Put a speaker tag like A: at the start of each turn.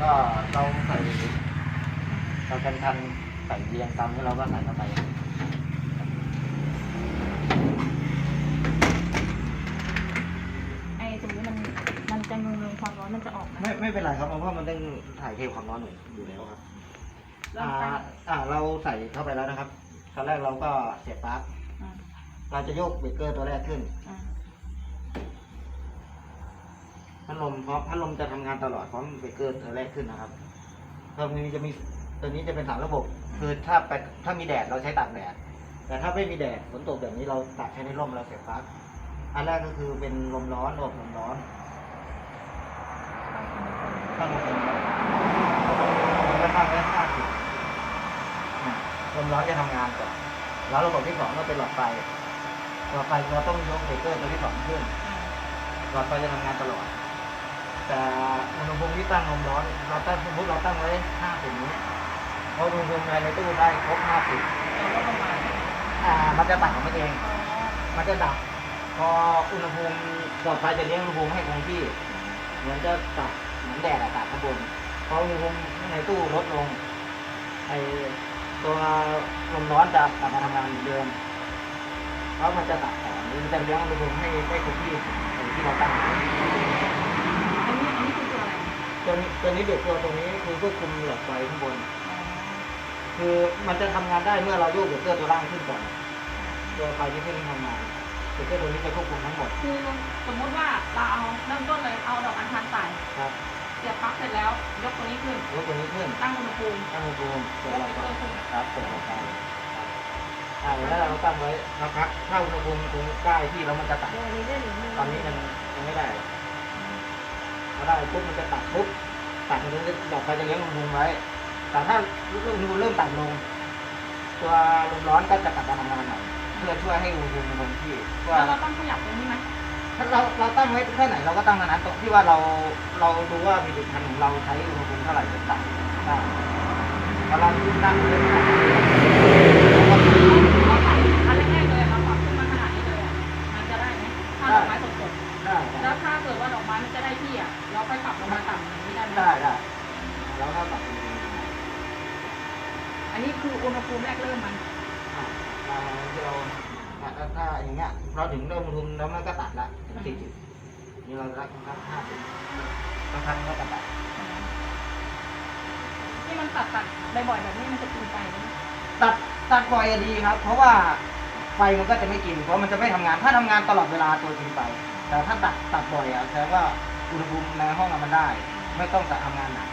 A: ก็เราใส่เรากันทันใส่เรียงตามที่เราก็ใส่เข้าไป
B: ไอ้ตรงนี้มันมันจะเงงๆความร้อนมันจะออกนะ
A: ไม่ไม่เป็นไรครับเพราะว่ามันต้องถ่ายเทความร้อนอยู่แล้วครับ
B: เริ่
A: อ่าม
B: ตั้ง
A: อ่าเราใส่เข้าไปแล้วนะครับตอนแรกเราก็เสียบปลั๊ก
B: อ่าเรา
A: เราจะโยกเบรกเกอร์ตัวแรกขึ้น
B: อ่า
A: พัดลมเพราะพัดลมจะทำงานตลอดเพราะเบรกเกอร์ตัวแรกขึ้นนะครับตรงนี้จะมีตัวนี้จะเป็นสามระบบ คือถ้าไปถ้ามีแดดเราใช้ตากแดด แต่ถ้าไม่มีแดดฝนตกแบบนี้เราตากใช้ในร่มเราเสียบปลั๊กอันแรกก็คือเป็นลมร้อนระบบลมร้อนตั้งลมร้อนมันก็ตั้งไว้ห้าสิบลมร้อนจะทำงานก่อนแล้วระบบที่สองก็เป็นหลอดไฟหลอดไฟเราต้องยกเบรกเกอร์ตัวที่สองขึ้นหลอดไฟจะทำงานตลอด แต่อุณหภูมิที่ตั้งลมร้อน เราตั้งสมมติเราตั้งไว้ห้าสิบนี้พออุณหภูมิภายในตู้ได้ครบห้าสิบอ่า มันจะตัดของมันเอง มันจะดับ พออุณหภูมิหลอดไฟจะเลี้ยงอุณหภูมิให้คงที่ เหมือนจะตัดเหมือนแดดอากาศข้างบนพออุณหภูมิในตู้ลดลงไอตัวลมร้อนจะกลับมาทำงานเหมือนเดิม เพราะมันจะตัดของมันจะเลี้ยงอุณหภูมิให้ได้คงที่อย่างที่เราตั้งไว้
B: อันนี้อันนี้คือตัวอะไร
A: ตัวนี้ตัวนี้เด็กตัวตรงนี้คือควบคุมหลอดไฟข้างบน คือมันจะทำงานได้เมื่อเราโยกเบรกเกอร์ตัวล่างขึ้นก่อน ตัวไฟที่ขึ้นทำงานเบรกเกอร์ตัวนี้จะควบคุมทั้งหมด
B: คือสมมติว่าเราเอาเริ่มต้นเลยเอาดอกอัญชันใส่
A: ครับ
B: เสียบปลั๊กเสร็จแล้ว ยกตัวนี้ขึ้น
A: ยกตัวนี้ขึ้น
B: ตั้งอุณหภูมิ
A: ตั้งอุณหภูมิเปิด
B: แล้ว
A: หลอด
B: เบรก
A: ไฟ
B: เกอร์ขึ้น
A: ครับเปิดหลอดไฟครับอ่าแล้วเราตั้งไว้สักพักถ้าอุณหภูมิถึงใกล้ที่แล้วมันจะตัด ตอนนี้ยังยังไม่ได้พอได้ปุ๊บมันจะตัดปุ๊บ ตัดมันจะดอกไฟจะเลี้ยงอุณหภูมิไว้ แต่ถ้าอุณหภูมิเริ่มต่ำลง ตัวลมร้อนก็จะกลับมาทำงานใหม่เพื่อช่วยให้อุณหภูมิมันคงที่ว่า
B: แล้วเราต้องขยับตรงนี้ไหม
A: ถ้าเราเราตั้งไว้แค่ไหนเราก็ตั้งอันนั้นตรงที่ว่าเราเราดูว่าผลิตภัณฑ์ของเราใช้อุณหภูมิเท่าไหร่จะตัดได้พอเราตั้งไว้ขนาด
B: ได้ไหม
A: ได้ได้แล้วถ้าตัดอุณหภูมิ
B: อันนี้คืออุณหภูมิแรกเริ่มมัน
A: อ่าอ่าที่เราอะถ้าถ้าอย่างเงี้ยเราถึงเริ่มอุณหภูมิแล้วมันก็ตัดละถึงสี่สิบนี่เราละครับห้าสิบสักพักมันก็ตัด
B: ที่มันตัดตัดบ่อยๆแบบนี้มันจะกินไฟไหม
A: ตัดตัดบ่อยอะดีครับ เพราะว่าไฟมันก็จะไม่กิน เพราะมันจะไม่ทำงาน ถ้าทำงานตลอดเวลาตัวกินไฟ แต่ถ้าตัดตัดบ่อยอะแสดงว่าอุณหภูมิในห้องอะมันได้ ไม่ต้องจะทำงานหนัก